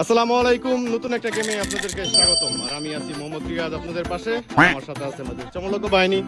আসসালামু আলাইকুম। নতুন একটা গেমে আপনাদেরকে স্বাগতম। আর আমি আছি মোহাম্মদ রিয়াদ আপনাদের পাশে। আমার সাথে আছে আমাদের চমলক বাহিনী।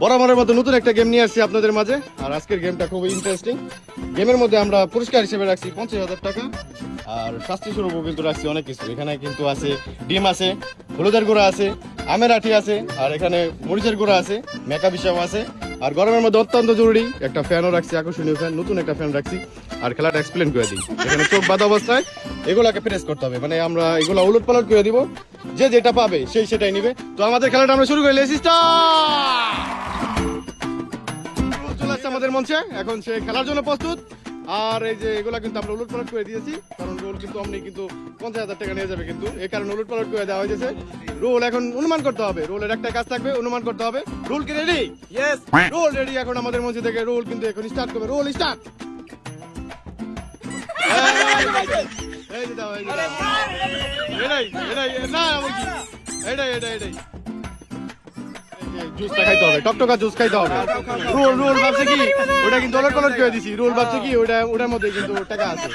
বরাবরের মতো নতুন একটা গেম নিয়ে আসছি আপনাদের মাঝে। আর আজকের গেমটা খুবই ইন্টারেস্টিং গেমের মধ্যে আমরা পুরস্কার হিসেবে রাখছি পঞ্চাশ হাজার টাকা। আর শাস্তি স্বরূপও কিন্তু রাখছি অনেক কিছু। এখানে কিন্তু আছে, ডিম আছে, হলুদের গুঁড়া আছে, আমের আঠি আছে, আর এখানে মরিচের গুঁড়া আছে মেকআপ হিসাব আছে। আর গরমের মধ্যে অত্যন্ত জরুরি একটা ফ্যানও রাখছি, আকর্ষণীয় ফ্যান নতুন একটা ফ্যান রাখছি। আর খেলাটা এক্সপ্লেন করে দিই। এখানে চোখ বাঁধা অবস্থায় এগুলাকে প্রেস করতে হবে। মানে আমরা এগুলো উলট পালট করে দিব। যে যেটা পাবে সেই সেটাই নিবে। তো আমাদের খেলাটা আমরা শুরু করি লেসিস্টা চলে আসছে আমাদের মঞ্চে। এখন সে খেলার জন্য প্রস্তুত। আর এই যে এগুলা কিন্তু আমরা উলট পালট করে দিয়েছি। কারণ রোল কিন্তু অমনি কিন্তু পঞ্চাশ হাজার টাকা নিয়ে যাবে কিন্তু। এই কারণে উলট পালট করে দেওয়া হয়েছে। রোল এখন অনুমান করতে হবে। রোলের একটা কাজ থাকবে অনুমান করতে হবে। রোল কি রেডি ইয়েস রোল রেডি এখন আমাদের মঞ্চে থেকে। রোল কিন্তু এখন স্টার্ট করবে। রোল স্টার্ট এই যে দাও এই যে এটাই এটাই না আমার কি এটাই এটাই এটাই জুসটা খাইতে হবে টকটকা জুস খাইতে হবে রোল রোল ভাবছে কি ওটা কিন্তু অলট কলট করে দিছি রোল ভাবছে কি ওটা ওটার মধ্যে কিন্তু টাকা আছে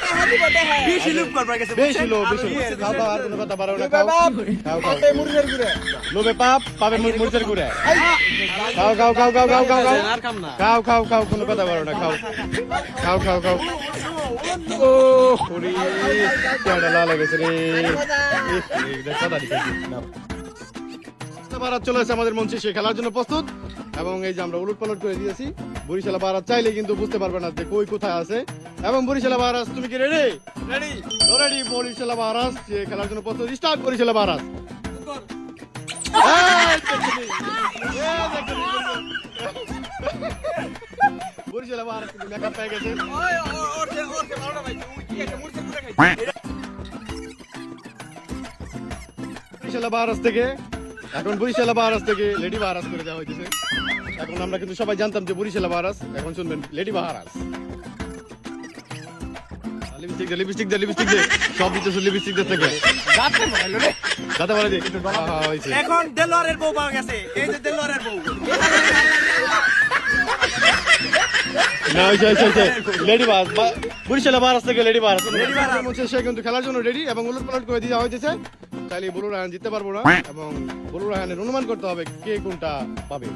বেশি লুপ করবার গেছে বেশি লো বেশি খাও খাও আর কোনো কথা বাড়াও না খাও খাও খাও লোভে পাপ পাবে মুর- মরিচের গুড়ে খাও খাও খাও খাও খাও খাও খাও খাও খাও খাও কোনো কথা বলো না খাও খাও খাও খাও ও আমাদের মঞ্চে, সে খেলার জন্য প্রস্তুত। এবং এই যে আমরা উলট পালট করে দিয়েছি, বরিশালা বারাত চাইলে কিন্তু বুঝতে পারবে না যে কই কোথায় আছে। এবং বরিশালা বারাস তুমি কি রেডি রেডি রেডি বরিশালা বারাস সে খেলার জন্য প্রস্তুত। স্টার্ট বরিশালা বারাস বরিশালা কিন্তু মেকআপ পেয়ে গেছে ওই ওর ওর যে মারনা ভাই তুই কি একটা মুরগি পুরো খাই বরিশালা বারাস থেকে এখন বরিশালা বারাস থেকে লেডি বারাস করে দেওয়া হয়েছে এখন আমরা কিন্তু সবাই জানতাম যে বরিশালা বারাস এখন শুনবেন লেডি বারাস লিপস্টিক দে লিপস্টিক দে লিপস্টিক দে সব দিতে লিপস্টিক দে থেকে। রে দে হ্যাঁ, হ্যাঁ, এখন দেলোয়ারের বউ পাওয়া গেছে এই যে দেলোয়ারের বউ। না হয়েছে লেডি বারাস বা- বরিশালা বারাস থেকে লেডি বারাস লেডি বারাস। হচ্ছে সে কিন্তু খেলার জন্য রেডি এবং উলট পালট করে দেওয়া হয়েছে চাইলে বুলু রায়ন জিততে পারব না এবং বুলু রায়নের অনুমান করতে হবে কে কোনটা পাবে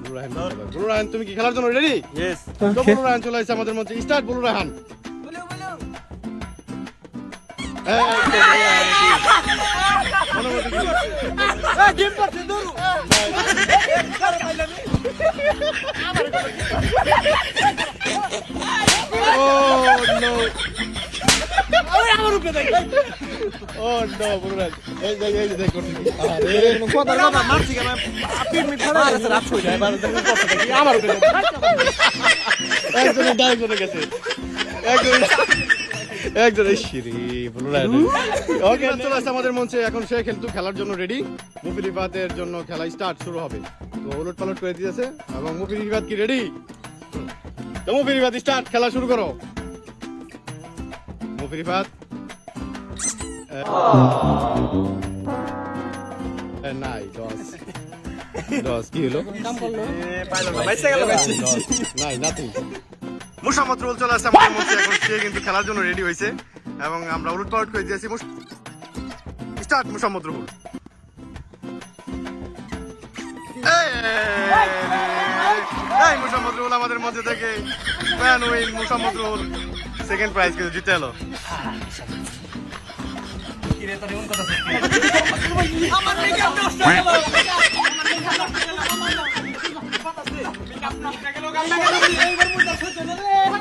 বুলু পারবে। বুলু রায়ন তুমি কি খেলার জন্য রেডি ইয়েস তো বুলু রায়ন চলে আসছে আমাদের মধ্যে স্টার্ট বুলু রায়হান রায়হান ডিম পাচ্ছে দৌড়ু উপরে একজনের ডাইরেক্ট গেছে। একজন একজন শিরি ওকে চলে আসছে আমাদের মঞ্চে। এখন সে কিন্তু খেলার জন্য রেডি মুফি রিফাতের জন্য খেলা স্টার্ট শুরু হবে। তো উলট পালট করে দিয়েছে এবং মুফি রিফাত কি রেডি তো মুফি রিফাত স্টার্ট খেলা শুরু করো। মুফি রিফাত এ, নাই দশ দশ কি হলো নাই নাথিং রোল চলে আসছে আমাদের মধ্যে এখন। সে কিন্তু খেলার জন্য রেডি হয়েছে। এবং আমরা উলট পালট করে দিয়েছি। স্টার্ট এই! মুসাম্মদ রুল আমাদের মধ্যে থেকে। ফ্যান উইন রুল সেকেন্ড প্রাইজ কিন্তু জিতে এলো।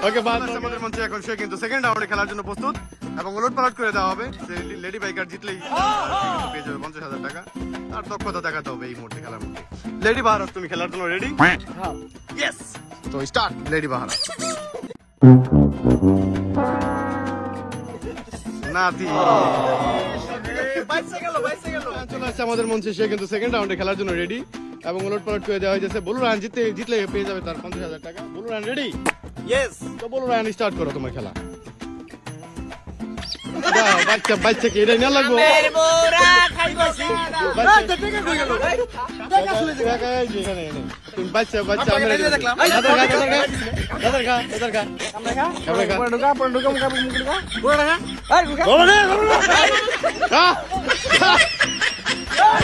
ওকে বাদ আমাদের মঞ্চে এখন সে কিন্তু সেকেন্ড রাউন্ডে খেলার জন্য প্রস্তুত এবং উলট পালট করে দেওয়া হবে। লেডি বাইকার জিতলেই পেয়ে যাবে পঞ্চাশ হাজার টাকা। আর দক্ষতা দেখাতে হবে এই মুহূর্তে খেলার মধ্যে লেডি বাহারাস তুমি খেলার জন্য রেডি ইয়েস তো স্টার্ট লেডি বাহারাস নাতি। আসছে আমাদের মঞ্চে সে কিন্তু সেকেন্ড রাউন্ডে খেলার জন্য রেডি এবং উলট পালট করে দেওয়া হয়েছে বলু রান জিততে জিতলে পেয়ে যাবে তার পঞ্চাশ হাজার টাকা। বলু রান রেডি ইয়েস তো বলু রান স্টার্ট করো তোমার খেলা। দাও, বাচ্চা বাচ্চাকে এটাই না লাগবো বাচ্চা- বাচ্চা বাচ্চা আমরা দেখলাম। আমরা আমরা পড়ে ঢুকা পড়ে ঢুকা মুখে ঢুকা পড়ে!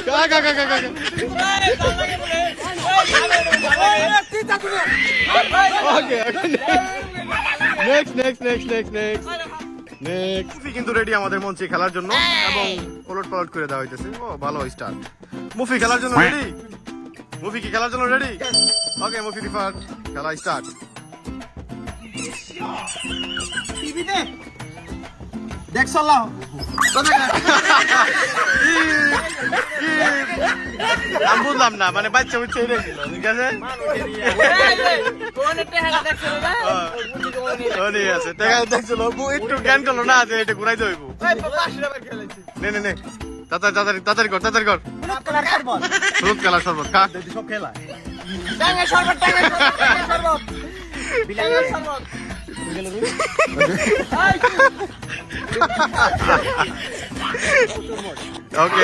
কা কা কা কা কা নেক্সট নেক্সট নেক্সট নেক্সট মুফি কিন্তু রেডি আমাদের মঞ্চে খেলার জন্য এবং পলট পলট করে দেওয়া হইতেছে। ও ভালো স্টার্ট মুফি খেলার জন্য রেডি মুফি কি খেলার জন্য রেডি ওকে মুফি রিফার খেলা স্টার্ট দেখ সাল্লাহ আমি বুঝলাম না মানে বাচ্চা ছিল ঠিক আছে? ও নিয়ে আছে দেখা দেখছিল একটু জ্ঞান করল না যে এটা ঘুরাইতে হইব নে নে নে তাড়াতাড়ি তাড়াতাড়ি তাড়াতাড়ি কর তাড়াতাড়ি কর। হলুদ খেলা শরবত। খা। সব খেলা। ওকে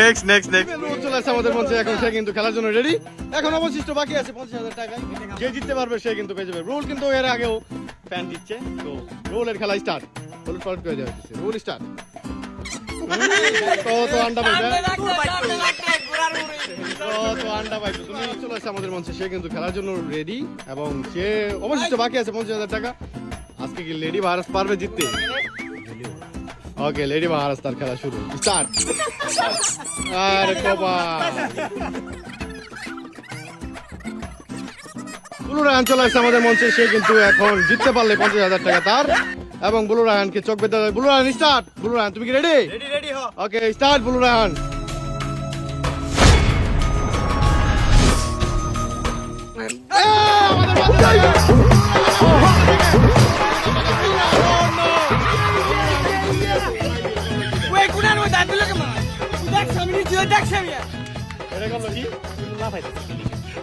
নেক্সট নেক্সট নেক্সট চলে আসছে আমাদের মঞ্চে এখন সে কিন্তু খেলার জন্য রেডি এখন অবশিষ্ট বাকি আছে পঞ্চাশ হাজার টাকা যে জিততে পারবে সে কিন্তু পেয়ে যাবে। রোল কিন্তু এর আগেও ফ্যান দিচ্ছে। তো রোলের খেলা স্টার্ট রোল পাল্ট করে দেওয়া হচ্ছে রোল স্টার্ট আন্ডা পাইবে। কত আন্ডা পাইবে। তুমি চলে আসছে আমাদের মঞ্চে। সে কিন্তু খেলার জন্য রেডি এবং সে অবশিষ্ট বাকি আছে পঞ্চাশ হাজার টাকা। আজকে কি লেডি ভারত পারবে জিততে? ওকে লেডি মহারাজ তার খেলা শুরু। স্টার্ট আর কবা বুলু রায়হান চলে আসছে আমাদের মঞ্চে সে কিন্তু এখন জিততে পারলে পঞ্চাশ হাজার টাকা তার। এবং বুলু রায়হানকে চোখ বেঁধে দেবে বুলু রায়হান স্টার্ট বুলু রায়হান তুমি কি ready ready ready okay start Bulu Raihan. আমাদের এটা কি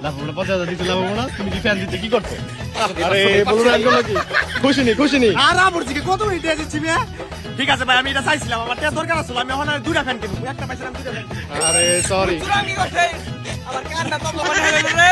লাভ হলো পঞ্চাশ হাজার দিতে লাভ হলো না তুমি কি ফ্যান দিতে কি করছ আরে বুলু রায়হান কি খুশি নি খুশি নি আর আবার থেকে কত মিনিট দিয়ে দিচ্ছি মিয়া ঠিক আছে ভাই আমি এটা চাইছিলাম আমার টাকা দরকার ছিল আমি এখন দুটা ফ্যান কিনবো একটা পাইছিলাম দুটা ফ্যান আরে সরি কান্না তো মনে রে